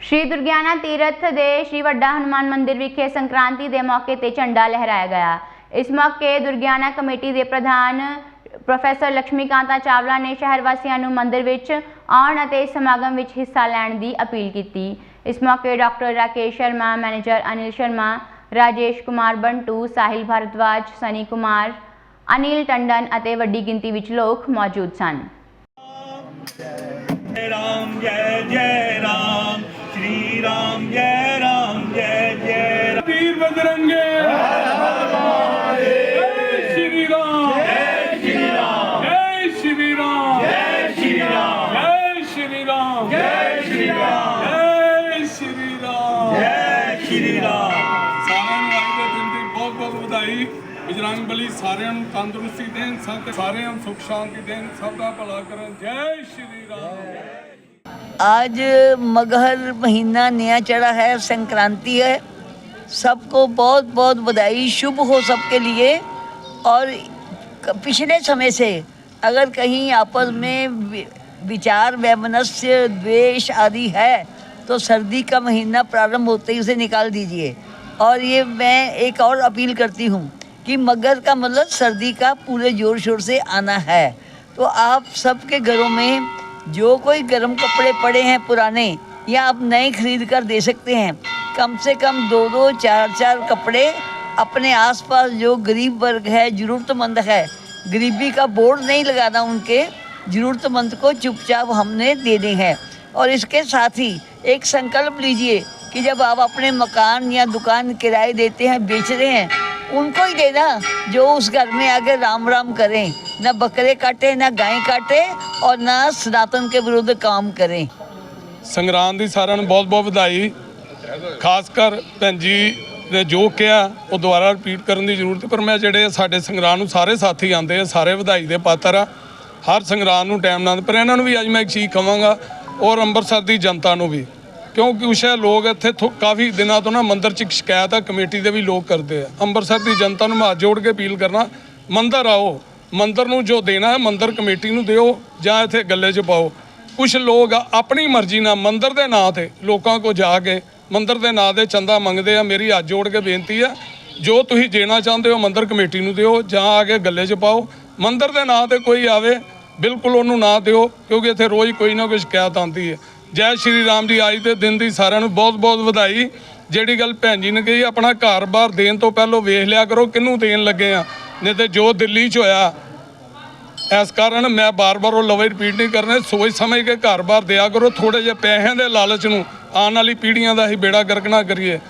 ਸ਼੍ਰੀ ਦੁਰਗਿਆਨਾ ਤੀਰਥ ਦੇ ਸ਼੍ਰੀ ਵੱਡਾ ਹਨੂਮਾਨ ਮੰਦਿਰ ਵਿਖੇ ਸੰਕ੍ਰਾਂਤੀ ਦੇ ਮੌਕੇ ਤੇ ਝੰਡਾ ਲਹਿਰਾਇਆ ਗਿਆ। ਇਸ ਮੌਕੇ ਦੁਰਗਿਆਨਾ ਕਮੇਟੀ ਦੇ ਪ੍ਰਧਾਨ ਪ੍ਰੋਫੈਸਰ ਲక్ష్ਮੀਕਾਂਤਾ ਚਾਵਲਾ ਨੇ ਸ਼ਹਿਰ ਵਾਸੀਆਂ ਨੂੰ ਮੰਦਿਰ ਵਿੱਚ ਆਉਣ ਅਤੇ ਇਸ ਸਮਾਗਮ ਵਿੱਚ ਹਿੱਸਾ ਲੈਣ ਦੀ ਅਪੀਲ ਕੀਤੀ। ਇਸ ਮੌਕੇ ਡਾਕਟਰ ਰਾਕੇਸ਼ ਸ਼ਰਮਾ, ਮੈਨੇਜਰ ਅਨਿਲ ਸ਼ਰਮਾ, ਰਾਜੇਸ਼ ਕੁਮਾਰ ਬੰਟੂ, ਸਾਹਿਲ ਭਾਰਦਵਾਜ, ਸਨੀ ਕੁਮਾਰ, ਅਨਿਲ ਟੰਡਨ ਅਤੇ ਵੱਡੀ ਗਿਣਤੀ ਵਿੱਚ ਲੋਕ ਮੌਜੂਦ ਸਨ। ਰਾਮ, ਜੈ ਜੈ करेंगे जय श्री राम जय श्री राम जय श्री राम जय श्री राम जय श्री राम जय श्री राम जय श्री राम जय श्री ਰਾਮ ਸਾਰਿਆਂ ਨੂੰ ਅੱਜ ਦੇ ਦਿਨ ਦੀ ਬਹੁਤ ਬਹੁਤ ਵਧਾਈ ਬਜਰੰਗ ਬਲੀ ਸਾਰਿਆਂ ਨੂੰ ਤੰਦਰੁਸਤੀ ਦੇਣ ਸਭ ਸਾਰਿਆਂ ਨੂੰ ਸੁਖ ਸ਼ਾਂਤੀ ਦੇਣ ਸਭ ਦਾ ਭਲਾ ਕਰਨ ਜੈ ਸ਼੍ਰੀ ਰਾਮ आज मगहर महीना नया चढ़ा है संक्रांति है सबको बहुत बहुत बधाई शुभ हो सबके लिए और क- पिछले समय से अगर कहीं आपस में वि- विचार वैमनस्य द्वेष आदि है तो सर्दी का महीना प्रारंभ होते ही उसे निकाल दीजिए और ये मैं एक और अपील करती हूँ कि मगर का मतलब सर्दी का पूरे जोर शोर से आना है तो आप सबके घरों में जो कोई गर्म कपड़े पड़े हैं पुराने या आप नए खरीद कर दे सकते हैं कम से कम दो दो चार चार कपड़े अपने आसपास जो गरीब वर्ग है ज़रूरतमंद है गरीबी का बोर्ड नहीं लगाना उनके ज़रूरतमंद को चुपचाप हमने देने हैं और इसके साथ ही एक संकल्प लीजिए कि जब आप अपने मकान या दुकान किराए देते हैं बेच रहे हैं उनको ही देना जो उस घर में आके राम राम करें न बकरे काटे न गाय काटे और न सनातन के विरुद्ध काम करें ਸੰਗਰਾਂਦ ਦੀ ਸਾਰਿਆਂ ਨੂੰ ਬਹੁਤ ਬਹੁਤ ਵਧਾਈ ਖਾਸ ਕਰ ਭੈਣ ਜੀ ਨੇ ਜੋ ਕਿਹਾ, ਉਹ ਦੁਬਾਰਾ ਰਿਪੀਟ ਕਰਨ ਦੀ ਜ਼ਰੂਰਤ ਪਰ ਮੈਂ ਜਿਹੜੇ ਸਾਡੇ ਸੰਗਰਾਂਦ ਨੂੰ ਸਾਰੇ ਸਾਥੀ ਆਂਦੇ ਆ, ਸਾਰੇ ਵਧਾਈ ਦੇ ਪਾਤਰ ਆ, ਹਰ ਸੰਗਰਾਂਦ ਨੂੰ ਟਾਈਮ ਨਾਲ, ਪਰ ਇਹਨਾਂ ਨੂੰ ਵੀ ਅੱਜ ਮੈਂ ਇੱਕ ਚੀਜ਼ ਕਵਾਂਗਾ, ਔਰ ਅੰਮ੍ਰਿਤਸਰ ਦੀ ਜਨਤਾ ਨੂੰ ਵੀ। ਕਿਉਂਕਿ ਕੁਛ ਹੈ, ਲੋਕ ਇੱਥੇ ਥੋ- ਕਾਫੀ ਦਿਨਾਂ ਤੋਂ ਨਾ ਮੰਦਰ 'ਚ ਇੱਕ ਸ਼ਿਕਾਇਤ ਆ, ਕਮੇਟੀ ਦੇ ਵੀ ਲੋਕ ਕਰਦੇ ਆ। ਅੰਮ੍ਰਿਤਸਰ ਦੀ ਜਨਤਾ ਨੂੰ ਮੈਂ ਹੱਥ ਜੋੜ ਕੇ ਅਪੀਲ ਕਰਨਾ, ਮੰਦਰ ਆਓ, ਮੰਦਰ ਨੂੰ ਜੋ ਦੇਣਾ ਹੈ, ਮੰਦਿਰ ਕਮੇਟੀ ਨੂੰ ਦਿਓ, ਜਾਂ ਇੱਥੇ ਗੱਲੇ 'ਚ ਪਾਓ। ਕੁਝ ਲੋਕ ਆਪਣੀ ਮਰਜ਼ੀ ਨਾਲ ਮੰਦਰ ਦੇ ਨਾਂ ਤੇ ਲੋਕਾਂ ਕੋ ਜਾ ਕੇ ਮੰਦਿਰ ਦੇ ਨਾਂ ਤੇ ਚੰਦਾ ਮੰਗਦੇ ਆ, ਮੇਰੀ ਹੱਥ ਜੋੜ ਕੇ ਬੇਨਤੀ ਆ, ਜੋ ਤੁਸੀਂ ਦੇਣਾ ਚਾਹੁੰਦੇ ਹੋ ਮੰਦਿਰ ਕਮੇਟੀ ਨੂੰ ਦਿਓ, ਜਾਂ ਆ ਕੇ ਗੱਲੇ 'ਚ ਪਾਓ। ਮੰਦਿਰ ਦੇ ਨਾਂ ਤੇ ਕੋਈ ਆਵੇ, ਬਿਲਕੁਲ ਉਹਨੂੰ ਨਾ ਦਿਓ, ਕਿਉਂਕਿ ਇੱਥੇ ਰੋਜ਼ ਕੋਈ ਨਾ ਕੋਈ ਸ਼ਿਕਾਇਤ ਆਉਂਦੀ ਹੈ। ਜੈ ਸ਼੍ਰੀ ਰਾਮ ਜੀ, ਅੱਜ ਦੇ ਦਿਨ ਦੀ ਸਾਰਿਆਂ ਨੂੰ ਬਹੁਤ ਬਹੁਤ ਵਧਾਈ। ਜਿਹੜੀ ਗੱਲ ਭੈਣ ਜੀ ਨੇ ਕਹੀ, ਆਪਣਾ ਘਰ-ਬਾਰ ਦੇਣ ਤੋਂ ਪਹਿਲਾਂ ਵੇਖ ਲਿਆ ਕਰੋ, ਕਿਹਨੂੰ ਦੇਣ ਲੱਗੇ ਆ। ਨਹੀਂ ਤੇ ਜੋ ਦਿੱਲੀ 'ਚ ਹੋਇਆ ਇਸ ਕਾਰਨ ਮੈਂ ਬਾਰ-ਬਾਰ ਉਹ ਲਵੇ ਰਿਪੀਟ ਨਹੀਂ ਕਰਨੇ। ਸੋਚ ਸਮਝ ਕੇ ਘਰ-ਬਾਰ ਦਿਆ ਕਰੋ। ਥੋੜੇ ਜਿਹੇ ਪੈਸਿਆਂ ਦੇ ਲਾਲਚ ਨੂੰ ਆਉਣ ਵਾਲੀ ਪੀੜ੍ਹੀਆਂ ਦਾ ਹੀ ਬੇੜਾ ਗਰਕ ਕਰੀਏ।